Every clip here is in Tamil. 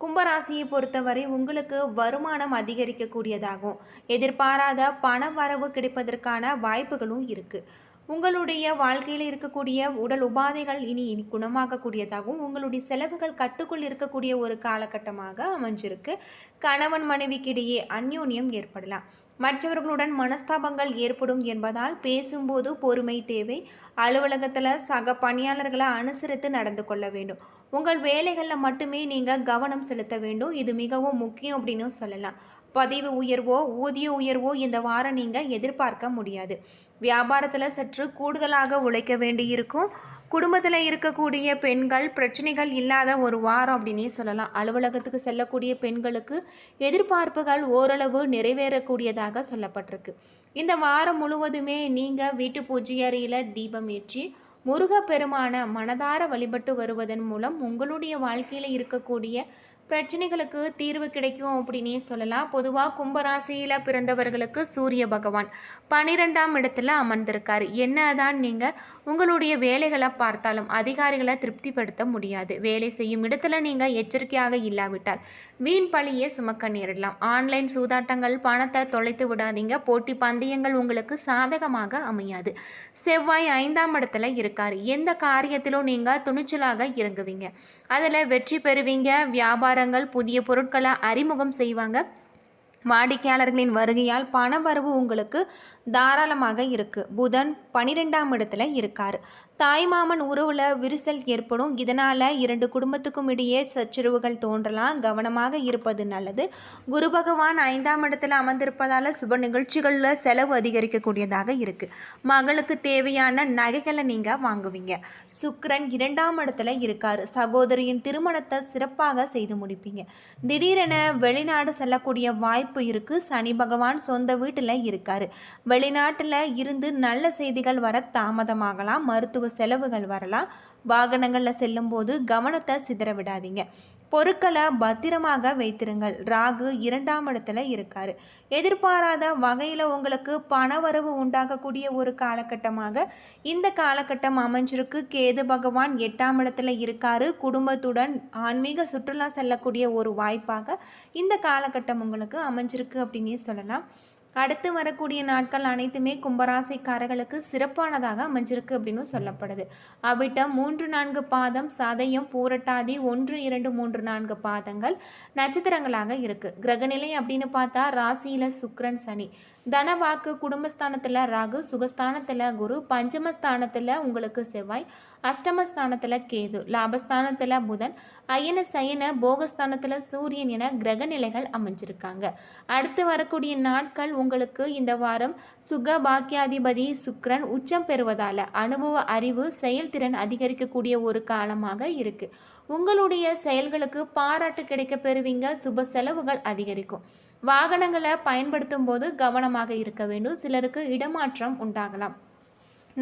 கும்பராசியை பொறுத்தவரை உங்களுக்கு வருமானம் அதிகரிக்கக்கூடியதாகும். எதிர்பாராத பண வரவு கிடைப்பதற்கான வாய்ப்புகளும் இருக்குது உங்களுடைய வாழ்க்கையில் இருக்கக்கூடிய உடல் உபாதைகள் இனி இனி குணமாகக்கூடியதாகவும் உங்களுடைய செலவுகள் கட்டுக்குள் இருக்கக்கூடிய ஒரு காலகட்டமாக அமைஞ்சிருக்கு. கணவன் மனைவிக்கிடையே அந்யோன்யம் ஏற்படலாம். மற்றவர்களுடன் மனஸ்தாபங்கள் ஏற்படும் என்பதால் பேசும்போது பொறுமை தேவை. அலுவலகத்தில் சக பணியாளர்களை அனுசரித்து நடந்து கொள்ள வேண்டும். உங்கள் வேலைகளில் மட்டுமே நீங்கள் கவனம் செலுத்த வேண்டும். இது மிகவும் முக்கியம் அப்படின்னு சொல்லலாம். பதிவு உயர்வோ ஊதிய உயர்வோ இந்த வாரம் நீங்கள் எதிர்பார்க்க முடியாது. வியாபாரத்தில் சற்று கூடுதலாக உழைக்க வேண்டியிருக்கும். குடும்பத்தில் இருக்கக்கூடிய பெண்கள் பிரச்சனைகள் இல்லாத ஒரு வாரம் அப்படின்னே சொல்லலாம். அலுவலகத்துக்கு செல்லக்கூடிய பெண்களுக்கு எதிர்பார்ப்புகள் ஓரளவு நிறைவேறக்கூடியதாக சொல்லப்பட்டிருக்கு. இந்த வாரம் முழுவதுமே நீங்கள் வீட்டு பூஜை அறையில் தீபம் ஏற்றி முருகப்பெருமான மனதார வழிபட்டு வருவதன் மூலம் உங்களுடைய வாழ்க்கையில் இருக்கக்கூடிய பிரச்சனைகளுக்கு தீர்வு கிடைக்கும் அப்படின்னே சொல்லலாம். பொதுவாக கும்பராசியில் பிறந்தவர்களுக்கு சூரிய பகவான் பன்னிரெண்டாம் இடத்துல அமர்ந்திருக்கார். என்னதான் நீங்கள் உங்களுடைய வேலைகளை பார்த்தாலும் அதிகாரிகளை திருப்திப்படுத்த முடியாது. வேலை செய்யும் இடத்துல நீங்கள் எச்சரிக்கையாக இல்லாவிட்டால் வீண் பழியே சுமக்க நேரிடலாம். ஆன்லைன் சூதாட்டங்கள் பணத்தை தொலைத்து விடாதீங்க. போட்டி பந்தயங்கள் உங்களுக்கு சாதகமாக அமையாது. செவ்வாய் ஐந்தாம் இடத்துல இருக்கார். எந்த காரியத்திலும் நீங்கள் துணிச்சலாக இறங்குவீங்க. அதில் வெற்றி பெறுவீங்க. வியாபாரங்கள் புதிய பொருட்களை அறிமுகம் செய்வாங்க. வாடிக்கையாளர்களின் வருகையால் பண வரவு உங்களுக்கு தாராளமாக இருக்குது புதன் பனிரெண்டாம் இடத்துல இருக்கார். தாய்மாமன் உறவில் விரிசல் ஏற்படும். இதனால் இரண்டு குடும்பத்துக்கும் இடையே சச்சரவுகள் தோன்றலாம். கவனமாக இருப்பது நல்லது. குரு பகவான் ஐந்தாம் இடத்துல அமர்ந்திருப்பதால் சுப நிகழ்ச்சிகளில் செலவு அதிகரிக்கக்கூடியதாக இருக்குது மகளுக்கு தேவையான நகைகளை நீங்கள் வாங்குவீங்க. சுக்கரன் இரண்டாம் இடத்துல இருக்கார். சகோதரியின் திருமணத்தை சிறப்பாக செய்து முடிப்பீங்க. திடீரென வெளிநாடு செல்லக்கூடிய வாய்ப்பு இருக்குது சனி பகவான் சொந்த வீட்டில் இருக்கார். வெளிநாட்டில் இருந்து நல்ல செய்தி செய்திகள் வர தாமதமாகலாம் மருத்துவ செலவுகள் வரலாம். வாகனங்களில் செல்லும்போது கவனத்தை சிதற விடாதீங்க. பொருட்களை பத்திரமாக வைத்திருங்கள். ராகு இரண்டாம் இடத்துல இருக்கார். எதிர்பாராத வகையில் உங்களுக்கு பணவரவு உண்டாகக்கூடிய ஒரு காலகட்டமாக இந்த காலகட்டம் அமைஞ்சிருக்கு. கேது பகவான் எட்டாம் இடத்துல இருக்காரு. குடும்பத்துடன் ஆன்மீக சுற்றுலா செல்லக்கூடிய ஒரு வாய்ப்பாக இந்த காலகட்டம் உங்களுக்கு அமைஞ்சிருக்கு அப்படின்னே சொல்லலாம். அடுத்து வரக்கூடிய நாட்கள் அனைத்துமே கும்பராசிக்காரர்களுக்கு சிறப்பானதாக அமைஞ்சிருக்கு அப்படின்னு சொல்லப்படுது. அவிட்டம் மூன்று நான்கு பாதம் சதயம் பூரட்டாதி ஒன்று இரண்டு மூன்று நான்கு பாதங்கள் நட்சத்திரங்களாக இருக்கு. கிரகநிலை அப்படின்னு பார்த்தா ராசியில சுக்ரன் சனி. தனவாக்கு குடும்பஸ்தானத்தில் ராகு சுகஸ்தானத்தில் குரு பஞ்சமஸ்தானத்தில் உங்களுக்கு செவ்வாய் அஷ்டமஸ்தானத்தில் கேது லாபஸ்தானத்தில் புதன் அயன சயன போகஸ்தானத்தில் சூரியன் என கிரக நிலைகள் அமைஞ்சிருக்காங்க. அடுத்து வரக்கூடிய நாட்கள் உங்களுக்கு இந்த வாரம் சுக பாக்கியாதிபதி சுக்ரன் உச்சம் பெறுவதால் அனுபவ அறிவு செயல்திறன் அதிகரிக்கக்கூடிய ஒரு காலமாக இருக்கு. உங்களுடைய செயல்களுக்கு பாராட்டு கிடைக்க பெறுவீங்க. சுப செலவுகள் அதிகரிக்கும். வாகனங்களை பயன்படுத்தும் போது கவனமாக இருக்க வேண்டும். சிலருக்கு இடமாற்றம் உண்டாகலாம்.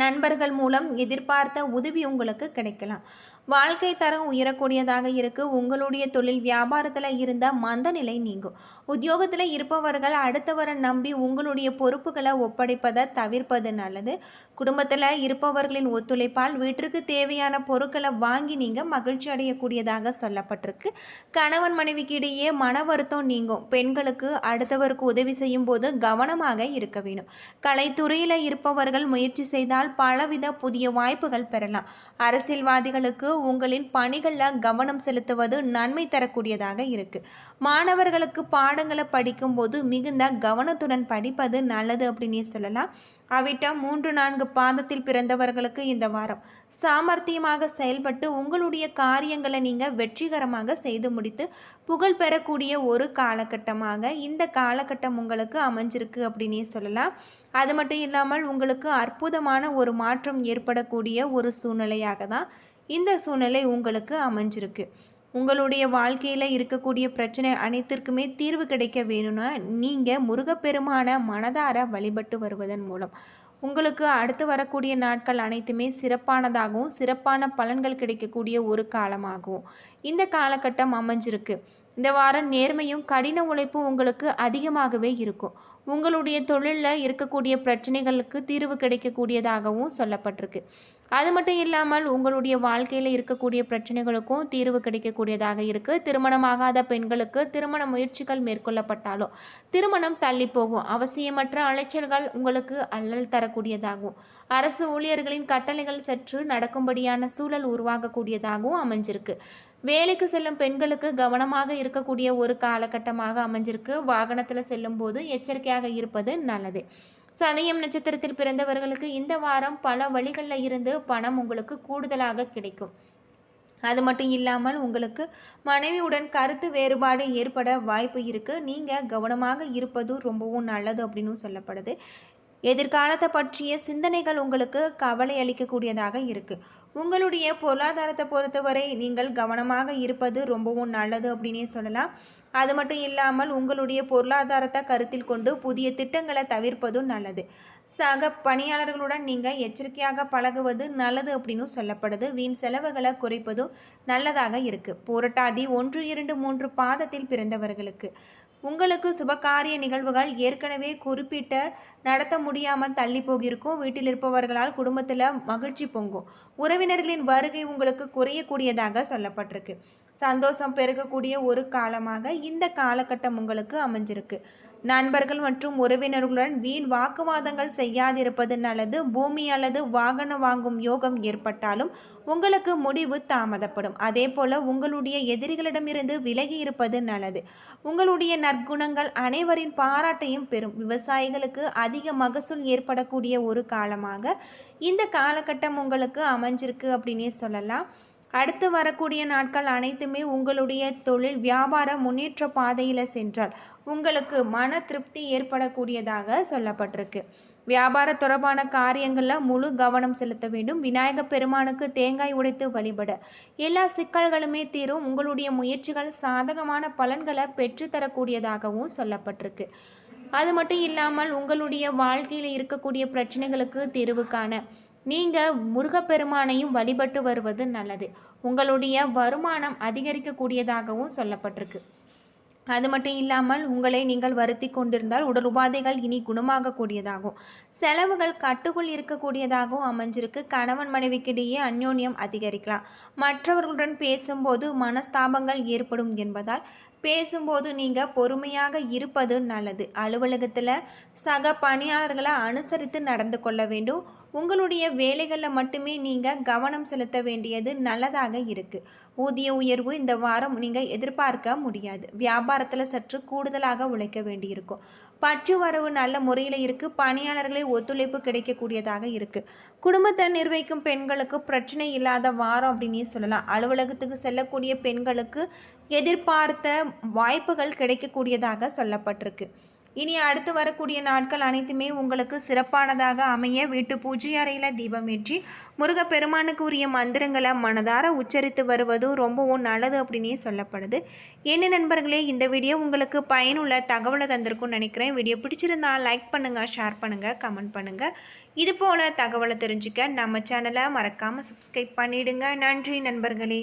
நண்பர்கள் மூலம் எதிர்பார்த்த உதவி உங்களுக்கு கிடைக்கலாம். வாழ்க்கை தரம் உயரக்கூடியதாக இருக்கு. உங்களுடைய தொழில் வியாபாரத்தில் இருந்த மந்த நிலை நீங்கும். உத்தியோகத்தில் இருப்பவர்கள் அடுத்தவரை நம்பி உங்களுடைய பொறுப்புகளை ஒப்படைப்பதை தவிர்ப்பது நல்லது. குடும்பத்தில் இருப்பவர்களின் ஒத்துழைப்பால் வீட்டிற்கு தேவையான பொருட்களை வாங்கி நீங்கள் மகிழ்ச்சி அடையக்கூடியதாக சொல்லப்பட்டிருக்கு. கணவன் மனைவிக்கு இடையே மன வருத்தம் நீங்கும். பெண்களுக்கு அடுத்தவருக்கு உதவி செய்யும் போது கவனமாக இருக்க வேண்டும் கலைத்துறையில் இருப்பவர்கள் முயற்சி செய்தால் பலவித புதிய வாய்ப்புகள் பெறலாம். அரசியல்வாதிகளுக்கு உங்களின் பணிகளில் கவனம் செலுத்துவது நன்மை தரக்கூடியதாக இருக்குது மாணவர்களுக்கு பாடங்களை படிக்கும்போது மிகுந்த கவனத்துடன் படிப்பது நல்லது அப்படின்னே சொல்லலாம். அவிட்டம் மூன்று நான்கு பாதத்தில் பிறந்தவர்களுக்கு இந்த வாரம். சாமர்த்தியமாக செயல்பட்டு உங்களுடைய காரியங்களை நீங்கள் வெற்றிகரமாக செய்து முடித்து புகழ் பெறக்கூடிய ஒரு காலகட்டமாக இந்த காலகட்டம் உங்களுக்கு அமைஞ்சிருக்கு அப்படின்னே சொல்லலாம். அது மட்டும் இல்லாமல் உங்களுக்கு அற்புதமான ஒரு மாற்றம் ஏற்படக்கூடிய ஒரு சூழ்நிலையாக தான் இந்த சூழ்நிலை உங்களுக்கு அமைஞ்சிருக்கு. உங்களுடைய வாழ்க்கையில் இருக்கக்கூடிய பிரச்சனை அனைத்திற்குமே தீர்வு கிடைக்க வேணும்னா நீங்கள் முருகப்பெருமான மனதார வழிபட்டு வருவதன் மூலம். உங்களுக்கு அடுத்து வரக்கூடிய நாட்கள் அனைத்துமே சிறப்பானதாகவும் சிறப்பான பலன்கள் கிடைக்கக்கூடிய ஒரு காலமாகும் இந்த காலகட்டம் அமைஞ்சிருக்கு. இந்த வாரம் நேர்மையும் கடின உழைப்பும் உங்களுக்கு அதிகமாகவே இருக்கும். உங்களுடைய தொழிலில் இருக்கக்கூடிய பிரச்சனைகளுக்கு தீர்வு கிடைக்கக்கூடியதாகவும் சொல்லப்பட்டிருக்கு. அது மட்டும் இல்லாமல் உங்களுடைய வாழ்க்கையில் இருக்கக்கூடிய பிரச்சனைகளுக்கும் தீர்வு கிடைக்கக்கூடியதாக இருக்குது திருமணமாகாத பெண்களுக்கு திருமண முயற்சிகள் மேற்கொள்ளப்பட்டாலும் திருமணம் தள்ளி போகும் அவசியமற்ற அலைச்சல்கள் உங்களுக்கு அல்லல் தரக்கூடியதாகும் அரசு ஊழியர்களின் கட்டளைகள் சற்று நடக்கும்படியான சூழல் உருவாகக்கூடியதாகவும் அமைஞ்சிருக்கு. வேலைக்கு செல்லும் பெண்களுக்கு கவனமாக இருக்கக்கூடிய ஒரு காலகட்டமாக அமைஞ்சிருக்கு. வாகனத்தில் செல்லும் போது எச்சரிக்கையாக இருப்பது நல்லது. சதயம் நட்சத்திரத்தில் பிறந்தவர்களுக்கு இந்த வாரம் பல வழிகளில் இருந்து பணம் உங்களுக்கு கூடுதலாக கிடைக்கும். அது மட்டும் இல்லாமல் உங்களுக்கு மனைவியுடன் கருத்து வேறுபாடு ஏற்பட வாய்ப்பு இருக்குது நீங்கள் கவனமாக இருப்பதும் ரொம்பவும் நல்லது அப்படின்னு சொல்லப்படுது. எதிர்காலத்தை பற்றிய சிந்தனைகள் உங்களுக்கு கவலை அளிக்கக்கூடியதாக இருக்குது உங்களுடைய பொருளாதாரத்தை பொறுத்தவரை நீங்கள் கவனமாக இருப்பது ரொம்பவும் நல்லது அப்படின்னே சொல்லலாம். அது மட்டும் இல்லாமல் உங்களுடைய பொருளாதாரத்தை கருத்தில் கொண்டு புதிய திட்டங்களை தவிர்ப்பதும் நல்லது. சக பணியாளர்களுடன் நீங்கள் எச்சரிக்கையாக பழகுவது நல்லது அப்படின்னு சொல்லப்படுது. வீண் செலவுகளை குறைப்பதும் நல்லதாக இருக்குது போராட்டாதி ஒன்று இரண்டு மூன்று பாதத்தில் பிறந்தவர்களுக்கு உங்களுக்கு சுபகாரிய நிகழ்வுகள் ஏற்கனவே குறிப்பிட்ட நடத்த முடியாமல் தள்ளி போகிருக்கும். வீட்டில் இருப்பவர்களால் குடும்பத்தில் மகிழ்ச்சி பொங்கும். உறவினர்களின் வருகை உங்களுக்கு குறையக்கூடியதாக சொல்லப்பட்டிருக்கு. சந்தோஷம் பெருகக்கூடிய ஒரு காலமாக இந்த காலகட்டம் உங்களுக்கு அமைஞ்சிருக்கு. நண்பர்கள் மற்றும் உறவினர்களுடன் வீண் வாக்குவாதங்கள் செய்யாதிருப்பது நல்லது. பூமி அல்லது வாகனம் வாங்கும் யோகம் ஏற்பட்டாலும் உங்களுக்கு முடிவு தாமதப்படும். அதே போல உங்களுடைய எதிரிகளிடமிருந்து விலகி இருப்பது நல்லது. உங்களுடைய நற்குணங்கள் அனைவரின் பாராட்டையும் பெறும். விவசாயிகளுக்கு அதிக மகசூல் ஏற்படக்கூடிய ஒரு காலமாக இந்த காலகட்டம் உங்களுக்கு அமைஞ்சிருக்கு அப்படின்னே சொல்லலாம். அடுத்து வரக்கூடிய நாட்கள் அனைத்துமே உங்களுடைய தொழில் வியாபார முன்னேற்ற பாதையில் சென்றால் உங்களுக்கு மன திருப்தி ஏற்படக்கூடியதாக சொல்லப்பட்டிருக்கு. வியாபார தொடர்பான காரியங்களில் முழு கவனம் செலுத்த வேண்டும். விநாயக பெருமானுக்கு தேங்காய் உடைத்து வழிபட. எல்லா சிக்கல்களுமே தீரும். உங்களுடைய முயற்சிகள் சாதகமான பலன்களை பெற்றுத்தரக்கூடியதாகவும் சொல்லப்பட்டிருக்கு. அது மட்டும் இல்லாமல் உங்களுடைய வாழ்க்கையில் இருக்கக்கூடிய பிரச்சனைகளுக்கு தீர்வு காண நீங்கள் முருகப்பெருமானையும் வழிபட்டு வருவது நல்லது. உங்களுடைய வருமானம் அதிகரிக்கக்கூடியதாகவும் சொல்லப்பட்டிருக்கு. அது மட்டும் இல்லாமல் உங்களை நீங்கள் வருத்தி கொண்டிருந்தால் உடல் உபாதைகள் இனி குணமாகக்கூடியதாகும். செலவுகள் கட்டுக்குள் இருக்கக்கூடியதாகவும் அமைஞ்சிருக்கு. கணவன் மனைவிக்கிடையே அந்யோன்யம் அதிகரிக்கலாம். மற்றவர்களுடன் பேசும்போது மனஸ்தாபங்கள் ஏற்படும் என்பதால் பேசும்போது நீங்கள் பொறுமையாக இருப்பது நல்லது. அலுவலகத்தில் சக பணியாளர்களை அனுசரித்து நடந்து கொள்ள வேண்டும். உங்களுடைய வேலைகளில் மட்டுமே நீங்கள் கவனம் செலுத்த வேண்டியது நல்லதாக இருக்குது ஊதிய உயர்வு இந்த வாரம் நீங்கள் எதிர்பார்க்க முடியாது. வியாபாரத்தில் சற்று கூடுதலாக உழைக்க வேண்டியிருக்கும். பற்று வரவு நல்ல முறையில் இருக்குது பணியாளர்களை ஒத்துழைப்பு கிடைக்கக்கூடியதாக இருக்குது குடும்பத்தை நிர்வகிக்கும் பெண்களுக்கு பிரச்சனை இல்லாத வாரம் அப்படின்னே சொல்லலாம். அலுவலகத்துக்கு செல்லக்கூடிய பெண்களுக்கு எதிர்பார்த்த வாய்ப்புகள் கிடைக்கக்கூடியதாக சொல்லப்பட்டிருக்கு. இனி அடுத்து வரக்கூடிய நாட்கள் அனைத்துமே உங்களுக்கு சிறப்பானதாக அமைய வீட்டு பூஜை அறையில் தீபமேற்றி முருகப்பெருமானுக்கு உரிய மந்திரங்களை மனதார உச்சரித்து வருவதும் ரொம்பவும் நல்லது அப்படின்னே சொல்லப்படுது. என்ன நண்பர்களே இந்த வீடியோ உங்களுக்கு பயனுள்ள தகவலை தந்திருக்கும்னு நினைக்கிறேன். வீடியோ பிடிச்சிருந்தா லைக் பண்ணுங்கள் ஷேர் பண்ணுங்கள் கமெண்ட் பண்ணுங்கள் இது போல் தகவலை தெரிஞ்சுக்க நம்ம சேனலை மறக்காமல் சப்ஸ்கிரைப் பண்ணிவிடுங்க நன்றி நண்பர்களே.